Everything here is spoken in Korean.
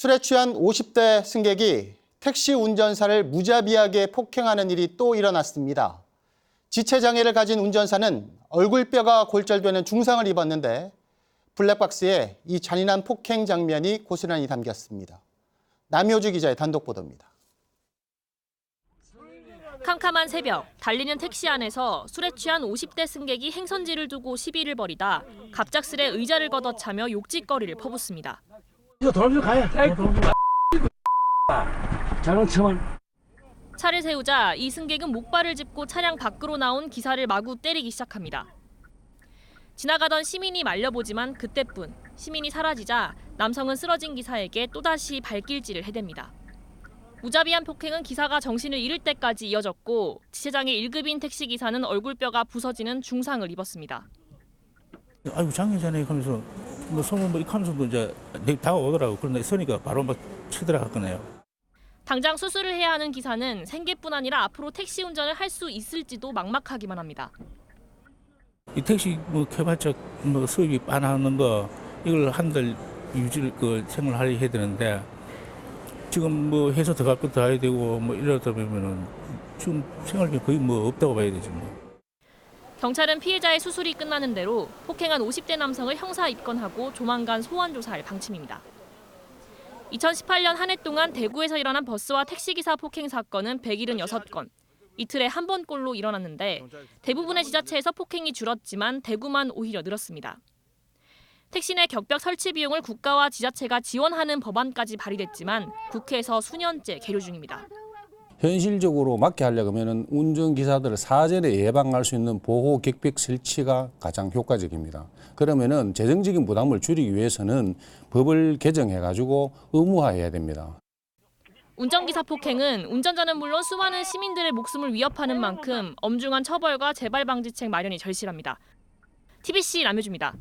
술에 취한 50대 승객이 택시 운전사를 무자비하게 폭행하는 일이 또 일어났습니다. 지체장애를 가진 운전사는 얼굴뼈가 골절되는 중상을 입었는데 블랙박스에 이 잔인한 폭행 장면이 고스란히 담겼습니다. 남효주 기자의 단독 보도입니다. 캄캄한 새벽, 달리는 택시 안에서 술에 취한 50대 승객이 행선지를 두고 시비를 벌이다 갑작스레 의자를 걷어차며 욕짓거리를 퍼붓습니다. 이거 돌아서 가야. 자동차만 차를 세우자 이 승객은 목발을 짚고 차량 밖으로 나온 기사를 마구 때리기 시작합니다. 지나가던 시민이 말려보지만 그때뿐 시민이 사라지자 남성은 쓰러진 기사에게 또다시 발길질을 해댑니다. 무자비한 폭행은 기사가 정신을 잃을 때까지 이어졌고 지체장애 1급인 택시 기사는 얼굴뼈가 부서지는 중상을 입었습니다. 아이고 장애자네 하면서 뭐 소문 뭐 이렇게 하면서도 이제 내 다가오더라고 그런데 서니까 바로 막 치더라고요. 당장 수술을 해야 하는 기사는 생계뿐 아니라 앞으로 택시 운전을 할 수 있을지도 막막하기만 합니다. 이 택시 뭐 개발적 뭐 수입이 빠나는 거 이걸 한 달 유지를 그 생활하려 해야 되는데 지금 뭐 회사 들어갈 것도 해야 되고 뭐 이러다 보면은 지금 생활비 거의 뭐 없다고 봐야 되지 뭐. 경찰은 피해자의 수술이 끝나는 대로 폭행한 50대 남성을 형사 입건하고 조만간 소환 조사할 방침입니다. 2018년 한 해 동안 대구에서 일어난 버스와 택시기사 폭행 사건은 176건. 이틀에 한 번꼴로 일어났는데 대부분의 지자체에서 폭행이 줄었지만 대구만 오히려 늘었습니다. 택시 내 격벽 설치 비용을 국가와 지자체가 지원하는 법안까지 발의됐지만 국회에서 수년째 계류 중입니다. 현실적으로 맞게 하려고 하면 운전기사들을 사전에 예방할 수 있는 보호 격벽 설치가 가장 효과적입니다. 그러면은 재정적인 부담을 줄이기 위해서는 법을 개정해가지고 의무화해야 됩니다. 운전기사 폭행은 운전자는 물론 수많은 시민들의 목숨을 위협하는 만큼 엄중한 처벌과 재발 방지책 마련이 절실합니다. TBC 남효주입니다.